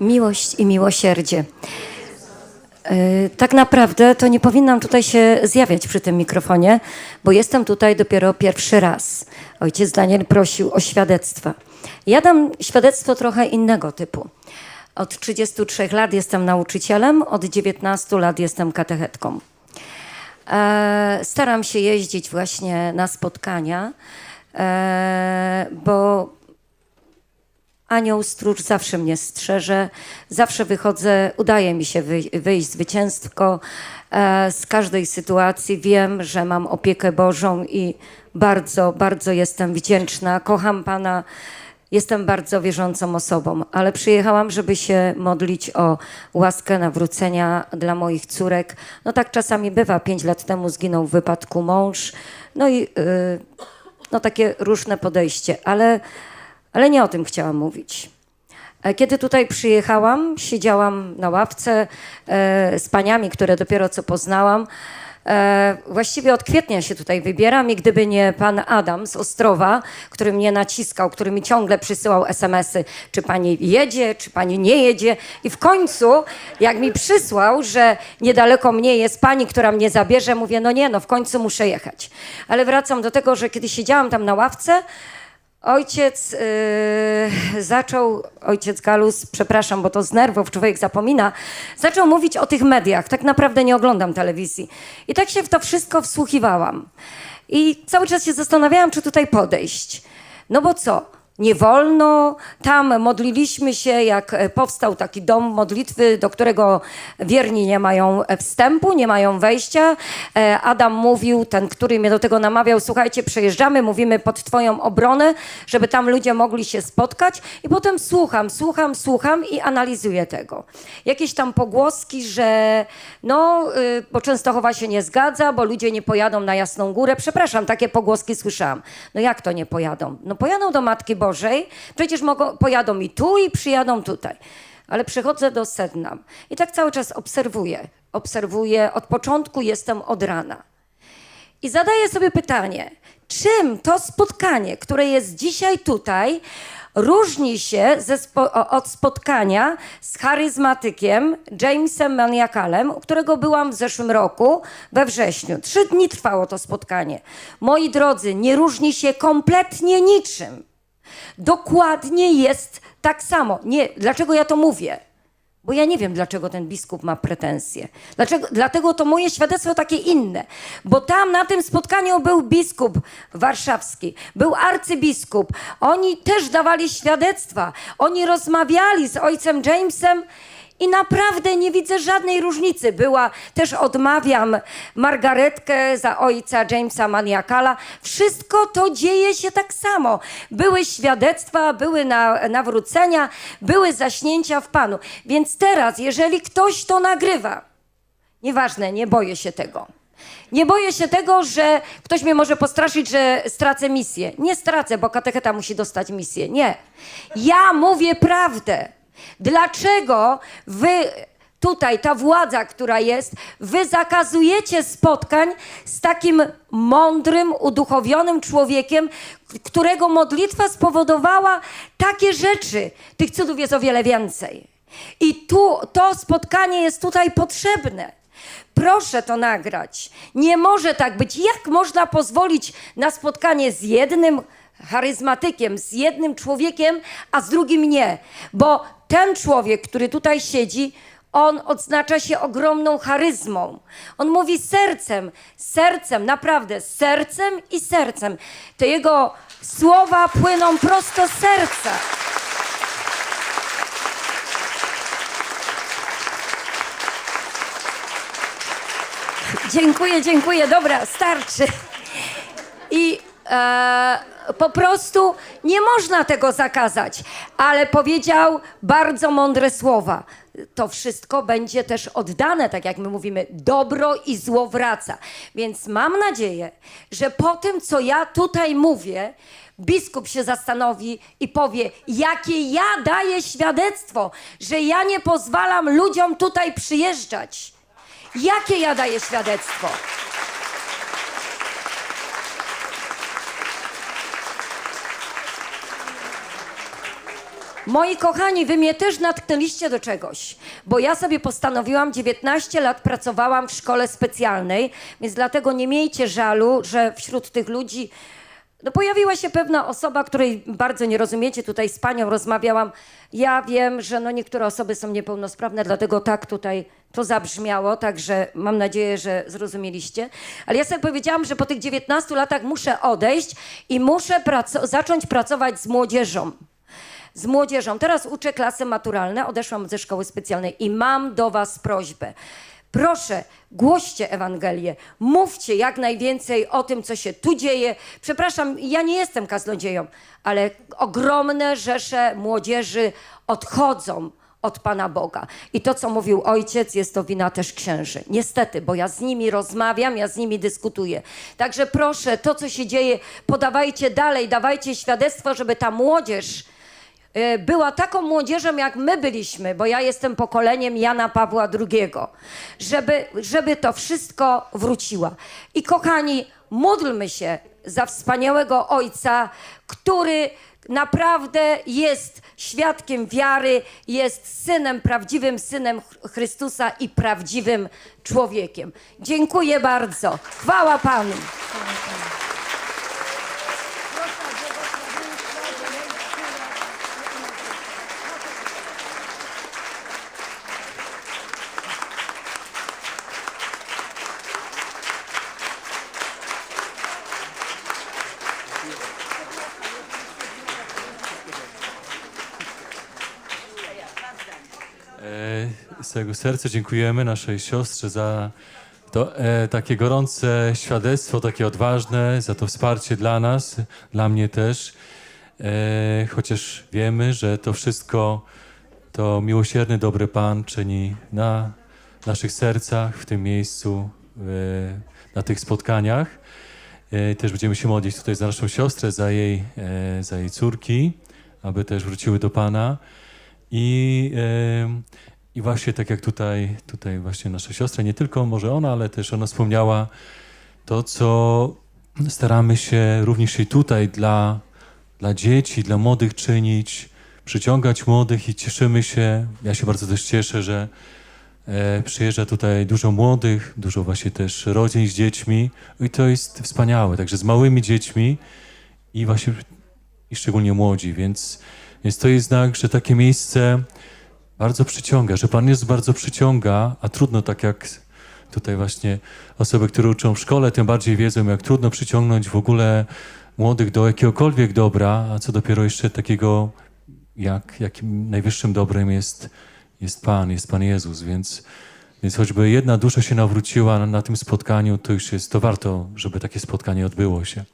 Miłość i miłosierdzie. Yy, Tak naprawdę to nie powinnam tutaj się zjawiać przy tym mikrofonie, bo jestem tutaj dopiero pierwszy raz. Ojciec Daniel prosił o świadectwa. Ja dam świadectwo trochę innego typu. Od 33 lat jestem nauczycielem, od 19 lat jestem katechetką. E, Staram się jeździć właśnie na spotkania, e, bo Anioł Stróż zawsze mnie strzeże, zawsze wychodzę, udaje mi się wyj- wyjść zwycięsko e, z każdej sytuacji. Wiem, że mam opiekę Bożą i bardzo, bardzo jestem wdzięczna. Kocham Pana, jestem bardzo wierzącą osobą, ale przyjechałam, żeby się modlić o łaskę nawrócenia dla moich córek. No tak czasami bywa. Pięć lat temu zginął w wypadku mąż. No i yy, no takie różne podejście, ale, ale nie o tym chciałam mówić. E, Kiedy tutaj przyjechałam, siedziałam na ławce e, z paniami, które dopiero co poznałam. E, właściwie od kwietnia się tutaj wybieram i gdyby nie pan Adam z Ostrowa, który mnie naciskał, który mi ciągle przysyłał SMS-y, czy pani jedzie, czy pani nie jedzie. I w końcu, jak mi przysłał, że niedaleko mnie jest pani, która mnie zabierze, mówię, no nie, no w końcu muszę jechać. Ale wracam do tego, że kiedy siedziałam tam na ławce, Ojciec yy, zaczął, ojciec Galus, przepraszam, bo to z nerwów człowiek zapomina, zaczął mówić o tych mediach. Tak naprawdę nie oglądam telewizji. I tak się w to wszystko wsłuchiwałam. I cały czas się zastanawiałam, czy tutaj podejść. No bo co? Nie wolno. Tam modliliśmy się, jak e, powstał taki dom modlitwy, do którego wierni nie mają wstępu, nie mają wejścia. E, Adam mówił, ten, który mnie do tego namawiał, słuchajcie, przejeżdżamy, mówimy pod twoją obronę, żeby tam ludzie mogli się spotkać. I potem słucham, słucham, słucham i analizuję tego. Jakieś tam pogłoski, że no, y, bo Częstochowa się nie zgadza, bo ludzie nie pojadą na Jasną Górę. Przepraszam, takie pogłoski słyszałam. No jak to nie pojadą? No pojadą do Matki Bożej, przecież mogą, pojadą i tu i przyjadą tutaj. Ale przychodzę do sedna i tak cały czas obserwuję. Obserwuję, od początku jestem od rana. I zadaję sobie pytanie, czym to spotkanie, które jest dzisiaj tutaj, różni się spo, od spotkania z charyzmatykiem Jamesem Maniakalem, u którego byłam w zeszłym roku we wrześniu. Trzy dni trwało to spotkanie. Moi drodzy, nie różni się kompletnie niczym. Dokładnie jest tak samo. Nie, dlaczego ja to mówię? Bo ja nie wiem, dlaczego ten biskup ma pretensje. Dlaczego, dlatego to moje świadectwo takie inne. Bo tam na tym spotkaniu był biskup warszawski, był arcybiskup. Oni też dawali świadectwa. Oni rozmawiali z ojcem Jamesem i naprawdę nie widzę żadnej różnicy. Była, też odmawiam Margaretkę za ojca Jamesa Maniakala. Wszystko to dzieje się tak samo. Były świadectwa, były na, nawrócenia, były zaśnięcia w Panu. Więc teraz, jeżeli ktoś to nagrywa, nieważne, nie boję się tego. Nie boję się tego, że ktoś mnie może postraszyć, że stracę misję. Nie stracę, bo katecheta musi dostać misję. Nie. Ja mówię prawdę. Dlaczego wy tutaj, ta władza, która jest, wy zakazujecie spotkań z takim mądrym, uduchowionym człowiekiem, którego modlitwa spowodowała takie rzeczy. Tych cudów jest o wiele więcej. I tu to spotkanie jest tutaj potrzebne. Proszę to nagrać. Nie może tak być. Jak można pozwolić na spotkanie z jednym charyzmatykiem, z jednym człowiekiem, a z drugim nie? Bo ten człowiek, który tutaj siedzi, on odznacza się ogromną charyzmą. On mówi sercem, sercem, naprawdę, sercem i sercem. Te jego słowa płyną prosto z serca. Dziękuję, dziękuję. Dobra, starczy. I e, po prostu nie można tego zakazać, ale powiedział bardzo mądre słowa. To wszystko będzie też oddane, tak jak my mówimy, dobro i zło wraca. Więc mam nadzieję, że po tym, co ja tutaj mówię, biskup się zastanowi i powie, jakie ja daję świadectwo, że ja nie pozwalam ludziom tutaj przyjeżdżać. Jakie ja daję świadectwo? Moi kochani, wy mnie też natknęliście do czegoś, bo ja sobie postanowiłam, 19 lat pracowałam w szkole specjalnej, więc dlatego nie miejcie żalu, że wśród tych ludzi no pojawiła się pewna osoba, której bardzo nie rozumiecie. Tutaj z panią rozmawiałam. Ja wiem, że no niektóre osoby są niepełnosprawne, dlatego tak tutaj to zabrzmiało, także mam nadzieję, że zrozumieliście. Ale ja sobie powiedziałam, że po tych 19 latach muszę odejść i muszę zacząć pracować z młodzieżą z młodzieżą. Teraz uczę klasy maturalne, odeszłam ze szkoły specjalnej i mam do Was prośbę. Proszę, głoście Ewangelię, mówcie jak najwięcej o tym, co się tu dzieje. Przepraszam, ja nie jestem kaznodzieją, ale ogromne rzesze młodzieży odchodzą od Pana Boga. I to, co mówił ojciec, jest to wina też księży. Niestety, bo ja z nimi rozmawiam, ja z nimi dyskutuję. Także proszę, to, co się dzieje, podawajcie dalej, dawajcie świadectwo, żeby ta młodzież była taką młodzieżą, jak my byliśmy, bo ja jestem pokoleniem Jana Pawła II, żeby, żeby to wszystko wróciło. I kochani, módlmy się za wspaniałego ojca, który naprawdę jest świadkiem wiary, jest synem, prawdziwym synem Ch- Chrystusa i prawdziwym człowiekiem. Dziękuję bardzo. Chwała Panu. E, Z całego serca dziękujemy naszej siostrze za to e, takie gorące świadectwo, takie odważne, za to wsparcie dla nas, dla mnie też. E, chociaż wiemy, że to wszystko to miłosierny, dobry Pan czyni na naszych sercach, w tym miejscu, e, na tych spotkaniach. E, Też będziemy się modlić tutaj za naszą siostrę, za jej, e, za jej córki, aby też wróciły do Pana. I, em, I właśnie tak jak tutaj, tutaj właśnie nasza siostra, nie tylko może ona, ale też ona wspomniała to, co staramy się również i tutaj dla, dla dzieci, dla młodych czynić, przyciągać młodych i cieszymy się. Ja się bardzo też cieszę, że e, przyjeżdża tutaj dużo młodych, dużo właśnie też rodzin z dziećmi i to jest wspaniałe, także z małymi dziećmi i właśnie i szczególnie młodzi, więc, więc to jest znak, że takie miejsce bardzo przyciąga, że Pan Jezus bardzo przyciąga, a trudno tak jak tutaj właśnie osoby, które uczą w szkole, tym bardziej wiedzą, jak trudno przyciągnąć w ogóle młodych do jakiegokolwiek dobra, a co dopiero jeszcze takiego, jak, jakim najwyższym dobrem jest, jest Pan, jest Pan Jezus, więc, więc choćby jedna dusza się nawróciła na, na tym spotkaniu, to już jest, to warto, żeby takie spotkanie odbyło się.